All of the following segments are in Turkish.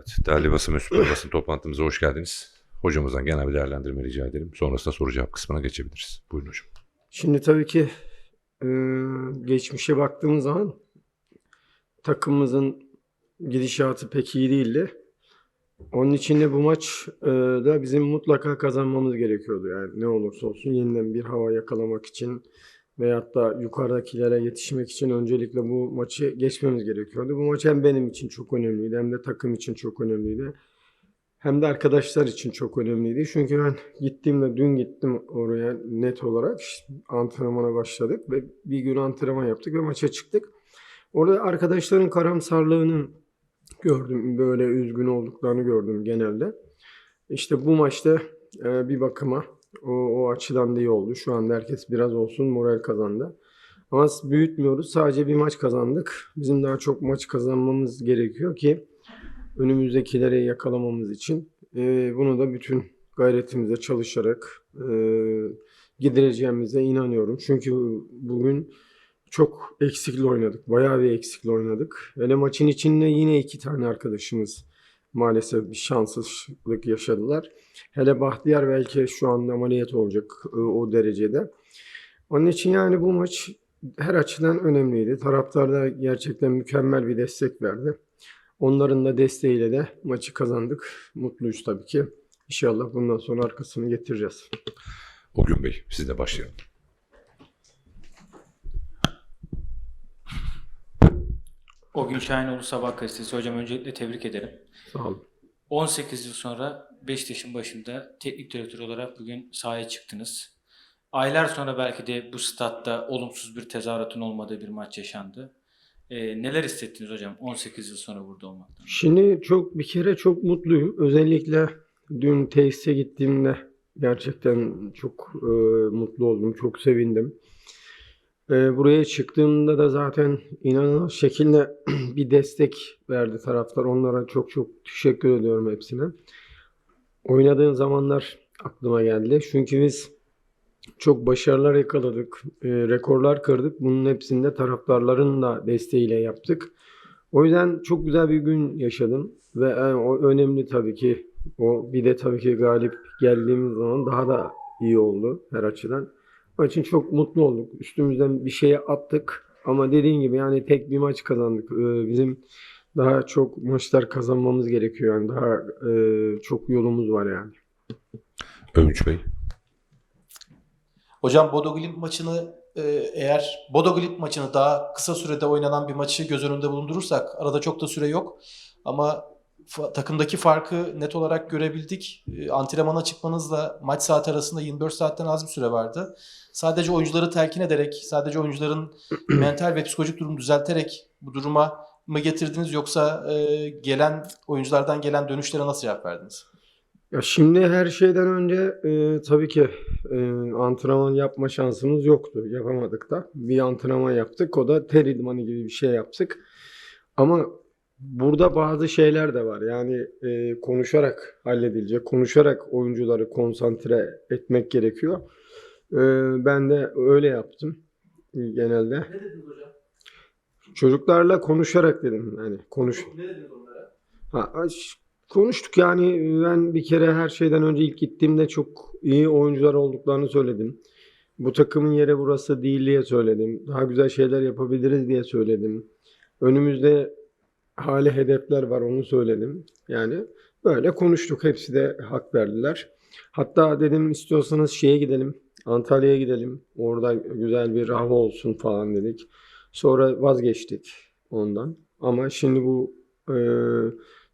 Evet, değerli basın süper basın toplantımıza hoş geldiniz. Hocamızdan genel bir değerlendirme rica edelim. Sonrasında soru cevap kısmına geçebiliriz. Buyurun hocam. Şimdi tabii ki e, geçmişe baktığımız zaman takımımızın gidişatı pek iyi değildi. Onun için de bu maç e, da bizim mutlaka kazanmamız gerekiyordu. Yani ne olursa olsun yeniden bir hava yakalamak için veyahut da yukarıdakilere yetişmek için öncelikle bu maçı geçmemiz gerekiyordu. Bu maç hem benim için çok önemliydi hem de takım için çok önemliydi. Hem de arkadaşlar için çok önemliydi. Çünkü ben gittiğimde dün gittim oraya net olarak işte antrenmana başladık ve bir gün antrenman yaptık ve maça çıktık. Orada arkadaşların karamsarlığını gördüm. Böyle üzgün olduklarını gördüm genelde. İşte bu maçta e, bir bakıma o, o açıdan da iyi oldu. Şu anda herkes biraz olsun moral kazandı. Ama büyütmüyoruz. Sadece bir maç kazandık. Bizim daha çok maç kazanmamız gerekiyor ki önümüzdekileri yakalamamız için. E, bunu da bütün gayretimize çalışarak e, gidereceğimize inanıyorum. Çünkü bugün çok eksikli oynadık. Bayağı bir eksikli oynadık. Hele maçın içinde yine iki tane arkadaşımız maalesef bir şanssızlık yaşadılar. Hele Bahtiyar belki şu anda ameliyat olacak e, o derecede. Onun için yani bu maç her açıdan önemliydi. Taraftar da gerçekten mükemmel bir destek verdi. Onların da desteğiyle de maçı kazandık. Mutluyuz tabii ki. İnşallah bundan sonra arkasını getireceğiz. O gün Bey, sizle başlayalım. O gün Şahinoğlu Sabah Gazetesi. Hocam öncelikle tebrik ederim. Sağ olun. 18 yıl sonra Beşiktaş'ın başında teknik direktör olarak bugün sahaya çıktınız. Aylar sonra belki de bu statta olumsuz bir tezahüratın olmadığı bir maç yaşandı. Ee, neler hissettiniz hocam 18 yıl sonra burada olmaktan? Şimdi çok bir kere çok mutluyum. Özellikle dün tesise gittiğimde gerçekten çok e, mutlu oldum. Çok sevindim. E, buraya çıktığımda da zaten inanılmaz şekilde bir destek verdi taraftar. Onlara çok çok teşekkür ediyorum hepsine. Oynadığın zamanlar aklıma geldi. Çünkü biz çok başarılar yakaladık. e, rekorlar kırdık. Bunun hepsini de taraftarların da desteğiyle yaptık. O yüzden çok güzel bir gün yaşadım ve yani o önemli tabii ki. O bir de tabii ki galip geldiğimiz zaman daha da iyi oldu her açıdan. Onun için çok mutlu olduk. Üstümüzden bir şeye attık ama dediğin gibi yani tek bir maç kazandık. Ee, bizim daha çok maçlar kazanmamız gerekiyor yani daha e, çok yolumuz var yani. Övünç Bey. Hocam Bodo Glimt maçını e, eğer Bodo Glimt maçını daha kısa sürede oynanan bir maçı göz önünde bulundurursak arada çok da süre yok ama takımdaki farkı net olarak görebildik. E, antrenmana çıkmanızla maç saati arasında 24 saatten az bir süre vardı. Sadece oyuncuları telkin ederek, sadece oyuncuların mental ve psikolojik durumu düzelterek bu duruma mı getirdiniz yoksa e, gelen oyunculardan gelen dönüşlere nasıl cevap verdiniz? Ya şimdi her şeyden önce e, tabii ki e, antrenman yapma şansımız yoktu. Yapamadık da. Bir antrenman yaptık. O da ter idmanı gibi bir şey yaptık. Ama burada bazı şeyler de var. Yani e, konuşarak halledilecek. Konuşarak oyuncuları konsantre etmek gerekiyor. E, ben de öyle yaptım e, genelde. Ne dediniz hocam? Çocuklarla konuşarak dedim. Yani konuş. Ne dediniz onlara? Ha, konuştuk yani ben bir kere her şeyden önce ilk gittiğimde çok iyi oyuncular olduklarını söyledim. Bu takımın yeri burası değil diye söyledim. Daha güzel şeyler yapabiliriz diye söyledim. Önümüzde hali hedefler var onu söyledim. Yani böyle konuştuk. Hepsi de hak verdiler. Hatta dedim istiyorsanız şeye gidelim. Antalya'ya gidelim. Orada güzel bir hava olsun falan dedik. Sonra vazgeçtik ondan. Ama şimdi bu e,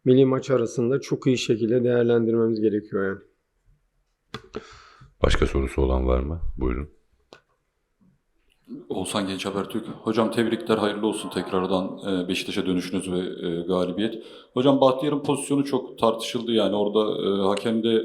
milli maç arasında çok iyi şekilde değerlendirmemiz gerekiyor yani. Başka sorusu olan var mı? Buyurun. Oğuzhan Genç Habertürk. Hocam tebrikler, hayırlı olsun tekrardan e, Beşiktaş'a dönüşünüz ve e, galibiyet. Hocam Bahtiyar'ın pozisyonu çok tartışıldı yani orada e, hakem de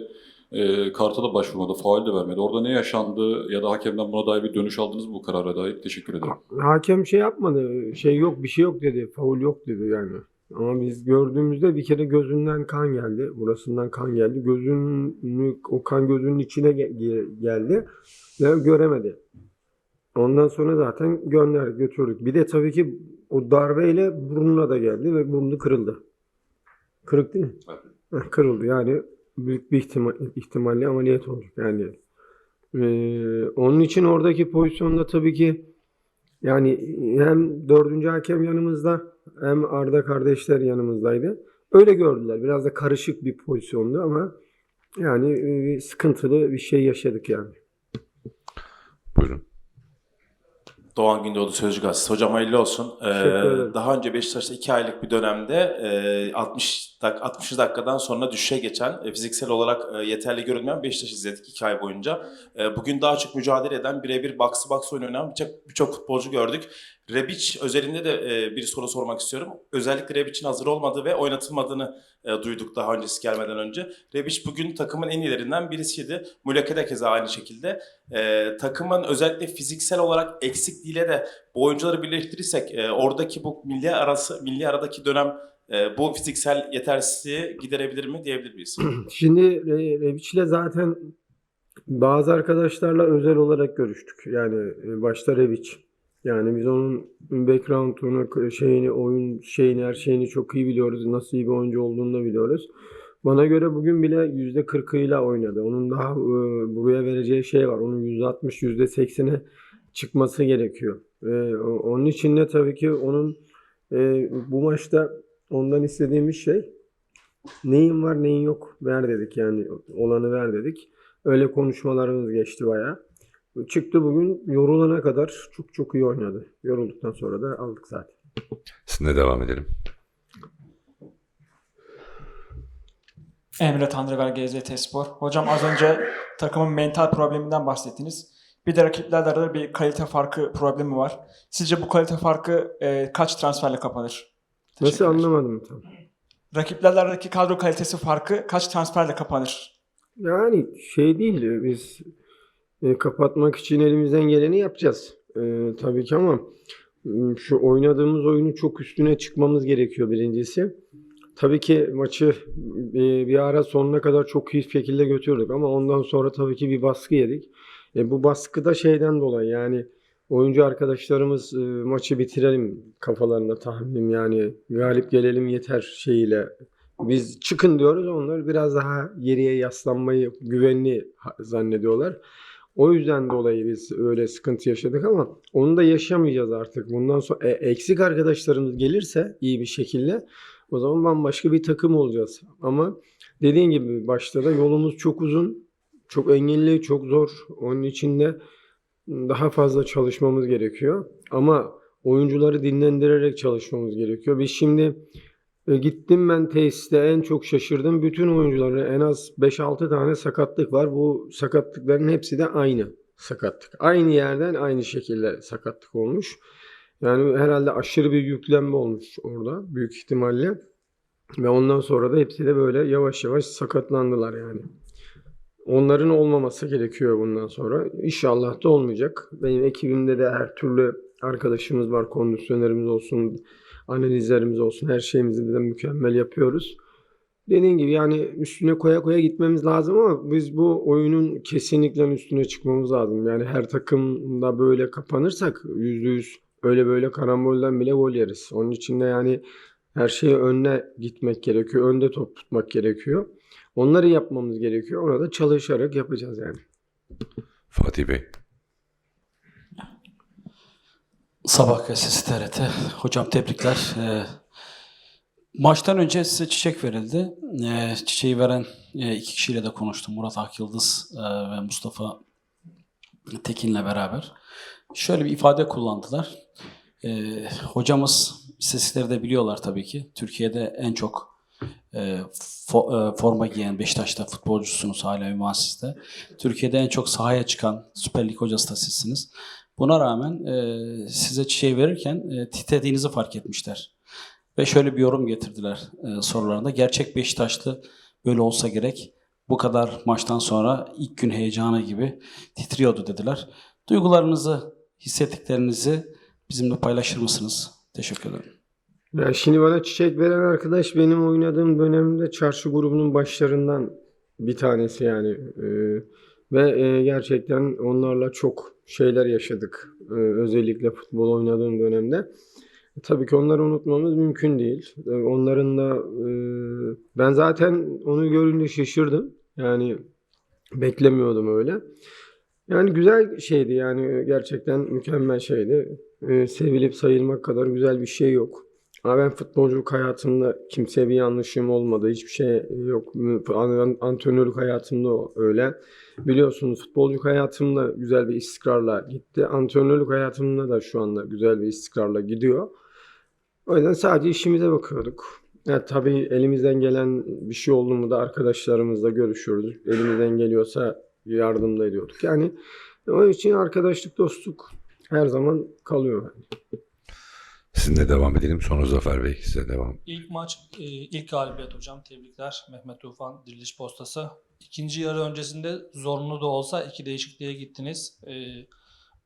e, karta da başvurmadı, faul de vermedi. Orada ne yaşandı ya da hakemden buna dair bir dönüş aldınız mı bu karara dair? Teşekkür ederim. Hakem şey yapmadı. Şey yok bir şey yok dedi. Faul yok dedi yani. Ama biz gördüğümüzde bir kere gözünden kan geldi. Burasından kan geldi. Gözünü, o kan gözünün içine ge- ge- geldi. Ve göremedi. Ondan sonra zaten gönder götürdük. Bir de tabii ki o darbeyle burnuna da geldi ve burnu kırıldı. Kırık değil mi? Evet. Kırıldı yani büyük bir ihtimal, ihtimalle ameliyat olacak yani. Ee, onun için oradaki pozisyonda tabii ki yani hem dördüncü hakem yanımızda hem Arda kardeşler yanımızdaydı. Öyle gördüler. Biraz da karışık bir pozisyondu ama yani sıkıntılı bir şey yaşadık yani. Buyurun. Doğan Gündoğdu Sözcü Gazetesi. Hocam hayırlı olsun. Ee, daha önce Beşiktaş'ta 2 aylık bir dönemde e, 60 dak 60 dakikadan sonra düşüşe geçen, e, fiziksel olarak e, yeterli görünmeyen Beşiktaş izledik 2 ay boyunca. E, bugün daha çok mücadele eden, birebir box box oyun oynayan birçok birçok futbolcu gördük. Rebic özelinde de e, bir soru sormak istiyorum. Özellikle Rebic'in hazır olmadığı ve oynatılmadığını e, duyduk daha öncesi gelmeden önce. Rebic bugün takımın en iyilerinden birisiydi. Muleke de keza aynı şekilde. E, takımın özellikle fiziksel olarak eksikliğiyle de bu oyuncuları birleştirirsek e, oradaki bu milli arası milli aradaki dönem e, bu fiziksel yetersizliği giderebilir mi diyebilir miyiz? Şimdi Re- Revic'le zaten bazı arkadaşlarla özel olarak görüştük. Yani e, başta Revic. Yani biz onun background'unu, şeyini, oyun şeyini, her şeyini çok iyi biliyoruz. Nasıl iyi bir oyuncu olduğunu da biliyoruz. Bana göre bugün bile %40'ıyla oynadı. Onun daha e, buraya vereceği şey var. Onun %60, %80'e çıkması gerekiyor. E, onun için de tabii ki onun e, bu maçta ondan istediğimiz şey neyin var neyin yok ver dedik yani olanı ver dedik. Öyle konuşmalarımız geçti bayağı. Çıktı bugün yorulana kadar çok çok iyi oynadı. Yorulduktan sonra da aldık zaten. Sizinle devam edelim. Emre Tanrıver GZT Spor. Hocam az önce takımın mental probleminden bahsettiniz. Bir de rakiplerle arada bir kalite farkı problemi var. Sizce bu kalite farkı e, kaç transferle kapanır? Nasıl anlamadım tam. Rakiplerle aradaki kadro kalitesi farkı kaç transferle kapanır? Yani şey değil biz e, kapatmak için elimizden geleni yapacağız. E, tabii ki ama m, şu oynadığımız oyunu çok üstüne çıkmamız gerekiyor birincisi. Tabii ki maçı e, bir ara sonuna kadar çok iyi şekilde götürdük ama ondan sonra tabii ki bir baskı yedik. E, bu baskı da şeyden dolayı yani oyuncu arkadaşlarımız e, maçı bitirelim kafalarında tahminim yani galip gelelim yeter şeyiyle biz çıkın diyoruz onlar biraz daha geriye yaslanmayı güvenli zannediyorlar. O yüzden dolayı biz öyle sıkıntı yaşadık ama onu da yaşamayacağız artık. Bundan sonra e, eksik arkadaşlarımız gelirse iyi bir şekilde o zaman bambaşka bir takım olacağız. Ama dediğin gibi başta da yolumuz çok uzun, çok engelli, çok zor. Onun için de daha fazla çalışmamız gerekiyor. Ama oyuncuları dinlendirerek çalışmamız gerekiyor. Biz şimdi e, gittim ben tesiste en çok şaşırdım. Bütün oyuncuları en az 5-6 tane sakatlık var. Bu sakatlıkların hepsi de aynı sakatlık. Aynı yerden aynı şekilde sakatlık olmuş. Yani herhalde aşırı bir yüklenme olmuş orada büyük ihtimalle. Ve ondan sonra da hepsi de böyle yavaş yavaş sakatlandılar yani. Onların olmaması gerekiyor bundan sonra. İnşallah da olmayacak. Benim ekibimde de her türlü arkadaşımız var. Kondisyonerimiz olsun, analizlerimiz olsun. Her şeyimizi de mükemmel yapıyoruz. Dediğim gibi yani üstüne koya koya gitmemiz lazım ama biz bu oyunun kesinlikle üstüne çıkmamız lazım. Yani her takımda böyle kapanırsak %100 öyle böyle karambolden bile gol yeriz. Onun için de yani her şeye önüne gitmek gerekiyor. Önde top tutmak gerekiyor. Onları yapmamız gerekiyor. Orada çalışarak yapacağız yani. Fatih Bey. Sabah gazetesi TRT. Hocam tebrikler. Ee, maçtan önce size çiçek verildi. Ee, çiçeği veren e, iki kişiyle de konuştum. Murat Akyıldız e, ve Mustafa Tekin'le beraber. Şöyle bir ifade kullandılar. Ee, hocamız istatistikleri de biliyorlar tabii ki. Türkiye'de en çok e, fo- e, forma giyen Beşiktaş'ta futbolcusunuz hala ünvan. Türkiye'de en çok sahaya çıkan Süper Lig hocası da sizsiniz. Buna rağmen e, size çiçeği verirken e, titrediğinizi fark etmişler. Ve şöyle bir yorum getirdiler e, sorularında. Gerçek Beşiktaşlı böyle olsa gerek. Bu kadar maçtan sonra ilk gün heyecanı gibi titriyordu dediler. Duygularınızı, hissettiklerinizi bizimle paylaşır mısınız? Teşekkür ederim. Yani şimdi bana çiçek veren arkadaş benim oynadığım dönemde çarşı grubunun başlarından bir tanesi yani. Ee, ve e, gerçekten onlarla çok şeyler yaşadık. Ee, özellikle futbol oynadığım dönemde. Tabii ki onları unutmamız mümkün değil. E, Onların da e, ben zaten onu görünce şaşırdım. Yani beklemiyordum öyle. Yani güzel şeydi yani gerçekten mükemmel şeydi. E, sevilip sayılmak kadar güzel bir şey yok. Ama ben futbolculuk hayatımda kimseye bir yanlışım olmadı. Hiçbir şey yok. An- Antrenörlük hayatımda öyle. Biliyorsunuz futbolculuk hayatımda güzel bir istikrarla gitti. Antrenörlük hayatımda da şu anda güzel bir istikrarla gidiyor. O yüzden sadece işimize bakıyorduk. Ya tabii elimizden gelen bir şey oldu mu da arkadaşlarımızla görüşüyoruz. Elimizden geliyorsa yardım da ediyorduk. Yani onun için arkadaşlık, dostluk her zaman kalıyor. Sizinle devam edelim. Sonra Zafer Bey size devam. İlk maç, e, ilk galibiyet hocam. Tebrikler Mehmet Tufan, Diriliş Postası. İkinci yarı öncesinde zorunlu da olsa iki değişikliğe gittiniz. E,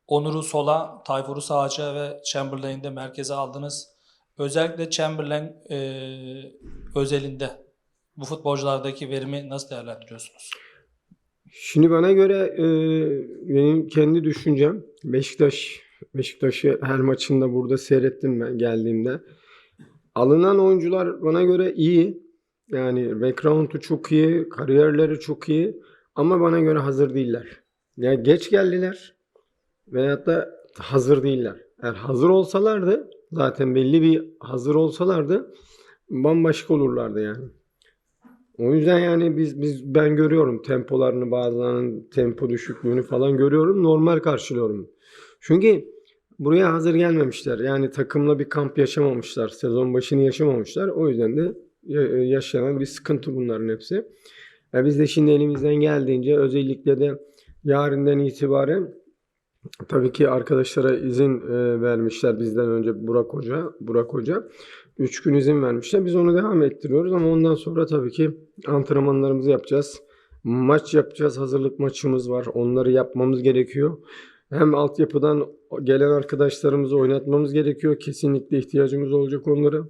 Onur'u sola, Tayfur'u sağaça ve Chamberlain'i de merkeze aldınız. Özellikle Chamberlain e, özelinde bu futbolculardaki verimi nasıl değerlendiriyorsunuz? Şimdi bana göre e, benim kendi düşüncem Beşiktaş Beşiktaş'ı her maçında burada seyrettim ben geldiğimde. Alınan oyuncular bana göre iyi. Yani background'u çok iyi, kariyerleri çok iyi ama bana göre hazır değiller. Ya geç geldiler veyahut da hazır değiller. Eğer hazır olsalardı zaten belli bir hazır olsalardı bambaşka olurlardı yani. O yüzden yani biz biz ben görüyorum tempolarını bazılarının tempo düşüklüğünü falan görüyorum. Normal karşılıyorum. Çünkü buraya hazır gelmemişler. Yani takımla bir kamp yaşamamışlar. Sezon başını yaşamamışlar. O yüzden de ya- yaşanan bir sıkıntı bunların hepsi. Ya biz de şimdi elimizden geldiğince özellikle de yarından itibaren tabii ki arkadaşlara izin e, vermişler bizden önce Burak Hoca. Burak Hoca. 3 gün izin vermişler. Biz onu devam ettiriyoruz ama ondan sonra tabii ki antrenmanlarımızı yapacağız. Maç yapacağız. Hazırlık maçımız var. Onları yapmamız gerekiyor. Hem altyapıdan gelen arkadaşlarımızı oynatmamız gerekiyor. Kesinlikle ihtiyacımız olacak onlara.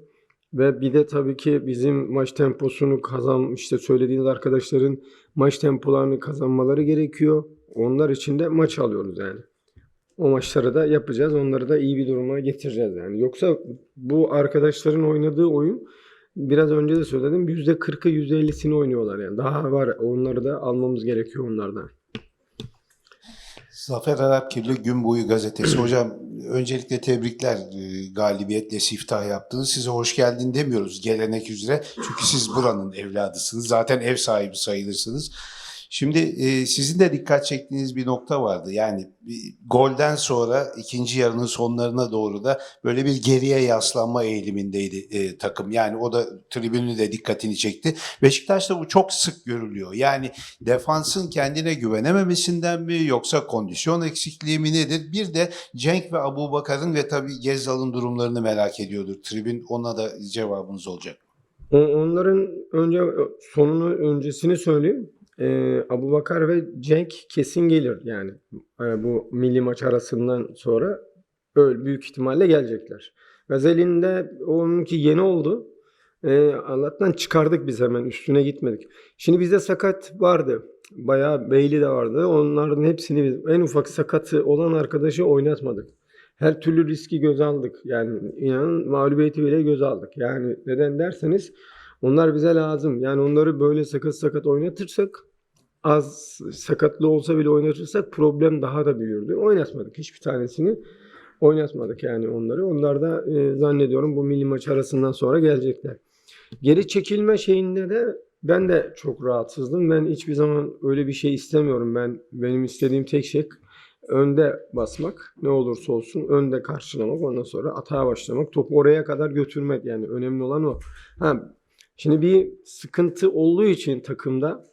Ve bir de tabii ki bizim maç temposunu kazan işte söylediğiniz arkadaşların maç tempolarını kazanmaları gerekiyor. Onlar için de maç alıyoruz yani. O maçları da yapacağız. Onları da iyi bir duruma getireceğiz yani. Yoksa bu arkadaşların oynadığı oyun biraz önce de söyledim %40'ı %50'sini oynuyorlar yani. Daha var. Onları da almamız gerekiyor onlardan. Zafer Arapkirli Gün Boyu Gazetesi. Hocam öncelikle tebrikler e, galibiyetle siftah yaptınız. Size hoş geldin demiyoruz gelenek üzere. Çünkü siz buranın evladısınız. Zaten ev sahibi sayılırsınız. Şimdi e, sizin de dikkat çektiğiniz bir nokta vardı. Yani bir golden sonra ikinci yarının sonlarına doğru da böyle bir geriye yaslanma eğilimindeydi e, takım. Yani o da tribünü de dikkatini çekti. Beşiktaş'ta bu çok sık görülüyor. Yani defansın kendine güvenememesinden mi yoksa kondisyon eksikliği mi nedir? Bir de Cenk ve Abu Bakar'ın ve tabii Gezzal'ın durumlarını merak ediyordur. Tribün ona da cevabınız olacak. O- Onların önce sonunu öncesini söyleyeyim. Ee, Abu Bakar ve Cenk kesin gelir yani Ee, bu milli maç arasından sonra öyle büyük ihtimalle gelecekler. Gazel'in de onunki yeni oldu. Ee, Allah'tan çıkardık biz hemen üstüne gitmedik. Şimdi bizde sakat vardı. Bayağı Beyli de vardı. Onların hepsini biz en ufak sakatı olan arkadaşı oynatmadık. Her türlü riski göze aldık. Yani inanın mağlubiyeti bile göze aldık. Yani neden derseniz onlar bize lazım. Yani onları böyle sakat sakat oynatırsak az sakatlı olsa bile oynatırsak problem daha da büyürdü. Oynatmadık hiçbir tanesini. Oynatmadık yani onları. Onlar da e, zannediyorum bu milli maç arasından sonra gelecekler. Geri çekilme şeyinde de ben de çok rahatsızdım. Ben hiçbir zaman öyle bir şey istemiyorum. Ben benim istediğim tek şey önde basmak. Ne olursa olsun önde karşılamak. Ondan sonra atağa başlamak. Topu oraya kadar götürmek. Yani önemli olan o. Ha, Şimdi bir sıkıntı olduğu için takımda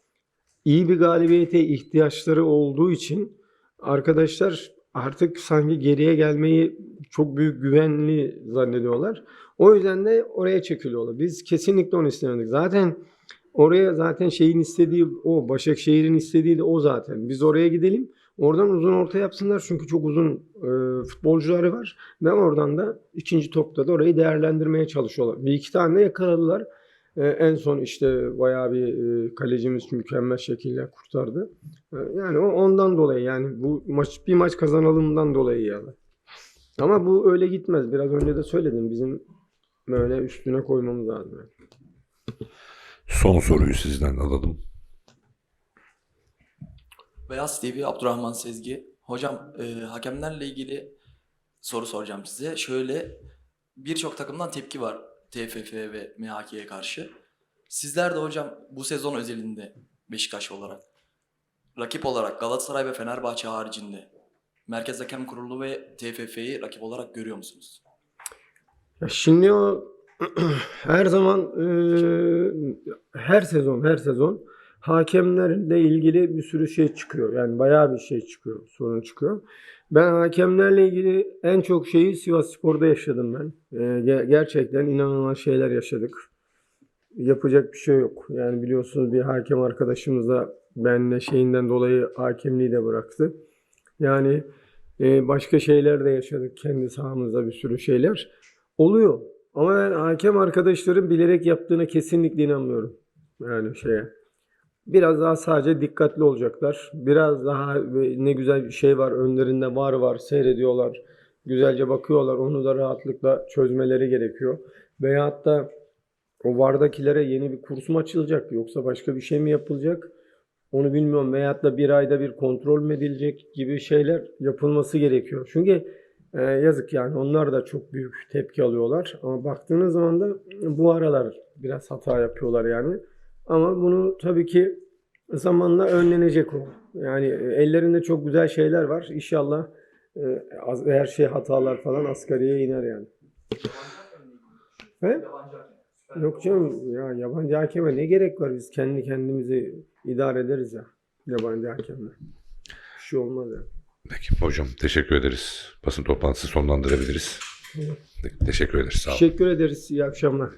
iyi bir galibiyete ihtiyaçları olduğu için arkadaşlar artık sanki geriye gelmeyi çok büyük güvenli zannediyorlar. O yüzden de oraya çekiliyorlar. Biz kesinlikle onu istemedik. Zaten oraya zaten şeyin istediği o. Başakşehir'in istediği de o zaten. Biz oraya gidelim. Oradan uzun orta yapsınlar çünkü çok uzun e, futbolcuları var. Ve oradan da ikinci topta da orayı değerlendirmeye çalışıyorlar. Bir iki tane yakaladılar. E, en son işte bayağı bir e, kalecimiz mükemmel şekilde kurtardı. E, yani o ondan dolayı yani bu maç bir maç kazanalımdan dolayı yani. Ama bu öyle gitmez. Biraz önce de söyledim. Bizim böyle üstüne koymamız lazım. yani. Son soruyu sizden alalım. Beyaz TV Abdurrahman Sezgi. Hocam e, hakemlerle ilgili soru soracağım size. Şöyle birçok takımdan tepki var TFF ve MHK'ye karşı. Sizler de hocam bu sezon özelinde Beşiktaş olarak rakip olarak Galatasaray ve Fenerbahçe haricinde Merkez Hakem Kurulu ve TFF'yi rakip olarak görüyor musunuz? Ya şimdi o her zaman e, her sezon her sezon hakemlerle ilgili bir sürü şey çıkıyor. Yani bayağı bir şey çıkıyor, sorun çıkıyor. Ben hakemlerle ilgili en çok şeyi Sivas Spor'da yaşadım ben. E, ge- gerçekten inanılmaz şeyler yaşadık. Yapacak bir şey yok. Yani biliyorsunuz bir hakem arkadaşımız da benle şeyinden dolayı hakemliği de bıraktı. Yani e, başka şeyler de yaşadık kendi sahamızda bir sürü şeyler. Oluyor. Ama ben hakem arkadaşların bilerek yaptığına kesinlikle inanmıyorum. Yani şeye. Biraz daha sadece dikkatli olacaklar. Biraz daha ne güzel bir şey var önlerinde var var seyrediyorlar. Güzelce bakıyorlar. Onu da rahatlıkla çözmeleri gerekiyor. Veyahut da o vardakilere yeni bir kurs mu açılacak yoksa başka bir şey mi yapılacak? Onu bilmiyorum. Veyahut da bir ayda bir kontrol mü edilecek gibi şeyler yapılması gerekiyor. Çünkü ee, yazık yani onlar da çok büyük tepki alıyorlar. Ama baktığınız zaman da bu aralar biraz hata yapıyorlar yani. Ama bunu tabii ki zamanla önlenecek o. Yani ellerinde çok güzel şeyler var. İnşallah e, az- her şey hatalar falan asgariye iner yani. He? Yok canım ya yabancı hakeme ne gerek var? Biz kendi kendimizi idare ederiz ya yabancı hakemle. Bir şey olmaz ya. Peki hocam teşekkür ederiz. Basın toplantısı sonlandırabiliriz. Teşekkür ederiz. Sağ olun. Teşekkür ederiz. İyi akşamlar.